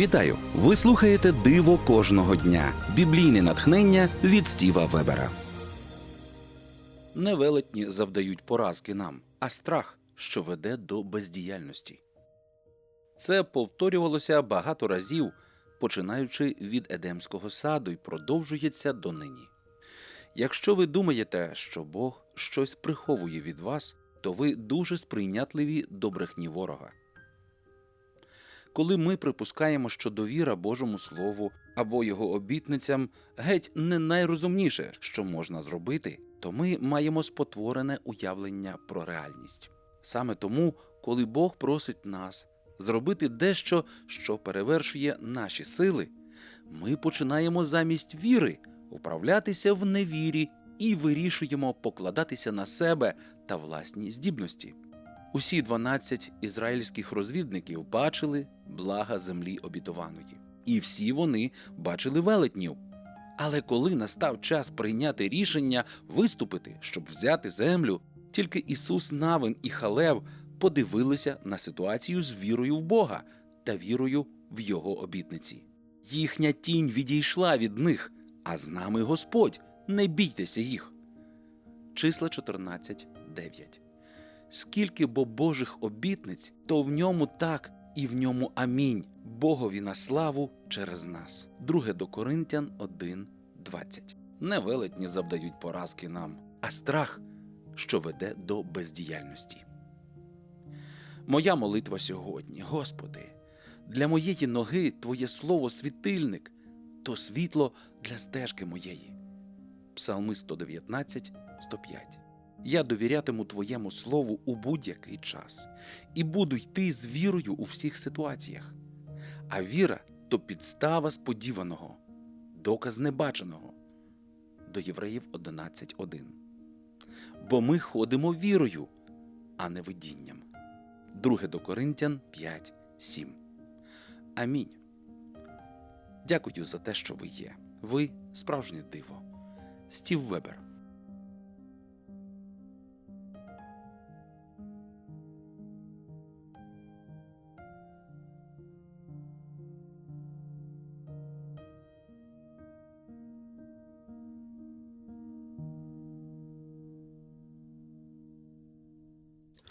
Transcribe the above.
Вітаю! Ви слухаєте Диво кожного дня. Біблійне натхнення від Стіва Вебера. Не велетні завдають поразки нам, а страх, що веде до бездіяльності. Це повторювалося багато разів, починаючи від Едемського саду і продовжується донині. Якщо ви думаєте, що Бог щось приховує від вас, то ви дуже сприйнятливі до брехні ворога. Коли ми припускаємо, що довіра Божому Слову або його обітницям геть не найрозумніше, що можна зробити, то ми маємо спотворене уявлення про реальність. Саме тому, коли Бог просить нас зробити дещо, що перевершує наші сили, ми починаємо замість віри управлятися в невірі і вирішуємо покладатися на себе та власні здібності. Усі 12 ізраїльських розвідників бачили блага землі обітованої, і всі вони бачили велетнів. Але коли настав час прийняти рішення виступити, щоб взяти землю, тільки Ісус Навин і Халев подивилися на ситуацію з вірою в Бога та вірою в Його обітниці. Їхня тінь відійшла від них, а з нами Господь. Не бійтеся їх. Числа 14, 9 скільки бо Божих обітниць, то в ньому так і в ньому амінь, Богові на славу через нас. Друге до Коринтян 1, 20. Не велетні завдають поразки нам, а страх, що веде до бездіяльності. Моя молитва сьогодні, Господи, для моєї ноги Твоє слово світильник, то світло для стежки моєї. Псалми 119, 105 я довірятиму твоєму слову у будь-який час і буду йти з вірою у всіх ситуаціях. А віра то підстава сподіваного, доказ небаченого. До Євреїв 11.1. Бо ми ходимо вірою, а не видінням. Друге до Коринтян 5.7. Амінь. Дякую за те, що ви є. Ви справжнє диво. Стів Вебер.